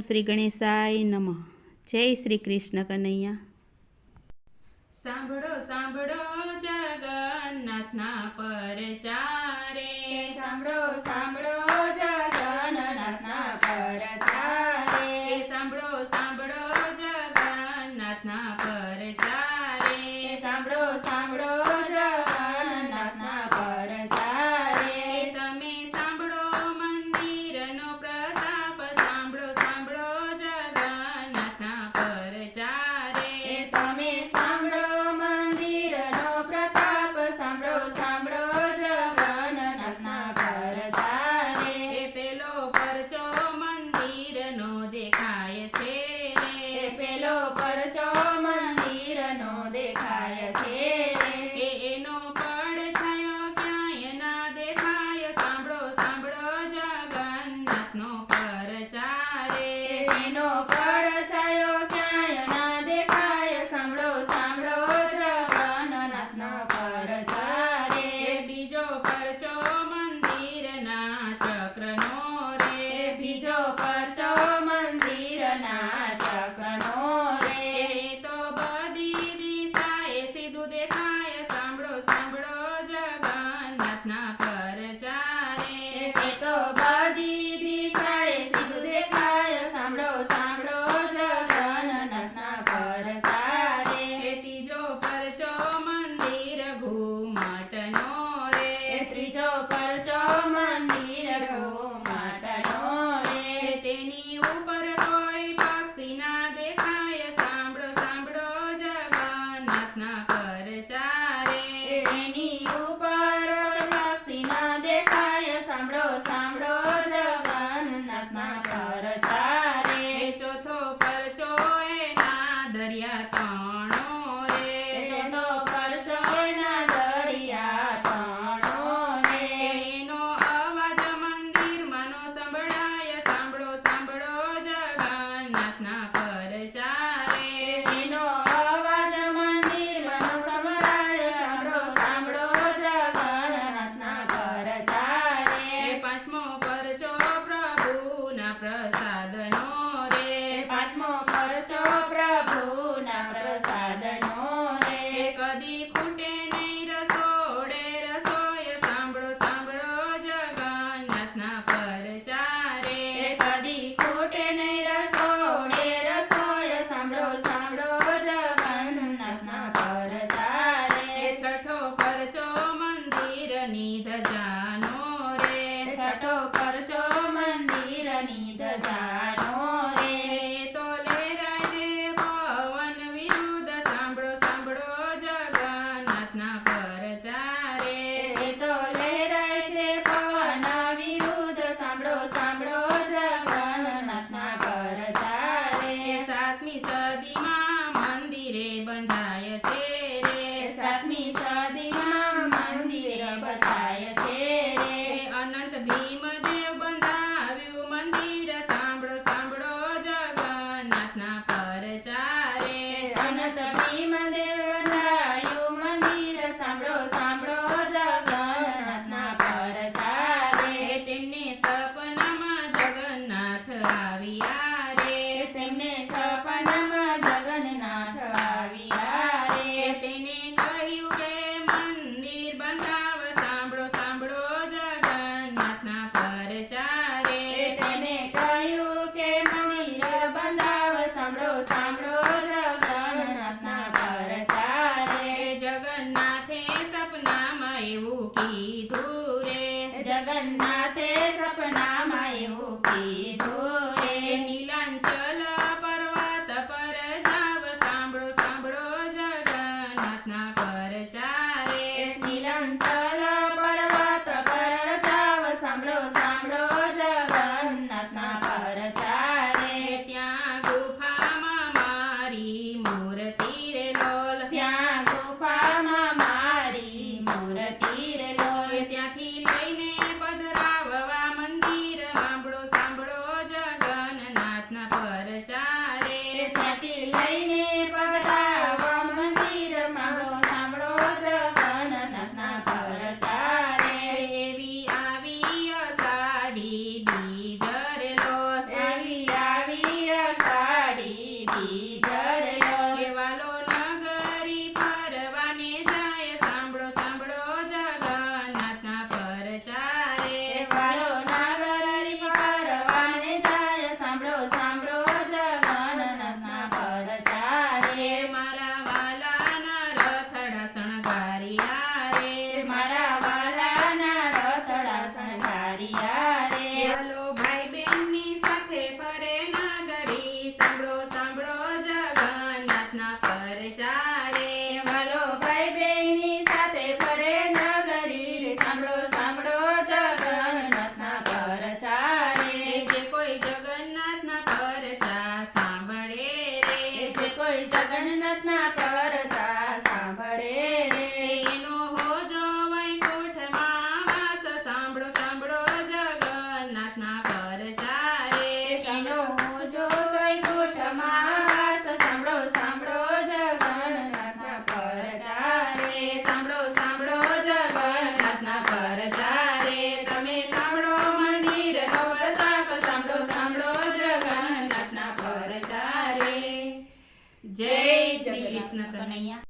શ્રી ગણેશાય નમ. જય શ્રી કૃષ્ણ કનૈયા. સાંભળો સાંભળો જગન્નાથના પર પ્રસાદનો રે. પાંચમો ખર્ચો પ્રભુના પ્રસાદનો રે. કદી ખૂટે નહીં રસોડે. રસોય સાંભળો સાંભળો જગન્નાથના પરચારે. કદી ખૂટે નહીં રસોડે. રસોય સાંભળો સાંભળો જગન્નાથના પરચારે. છઠ્ઠો પરચો મંદિરની ધજા Daddy. na જગન્નાથના પરચારે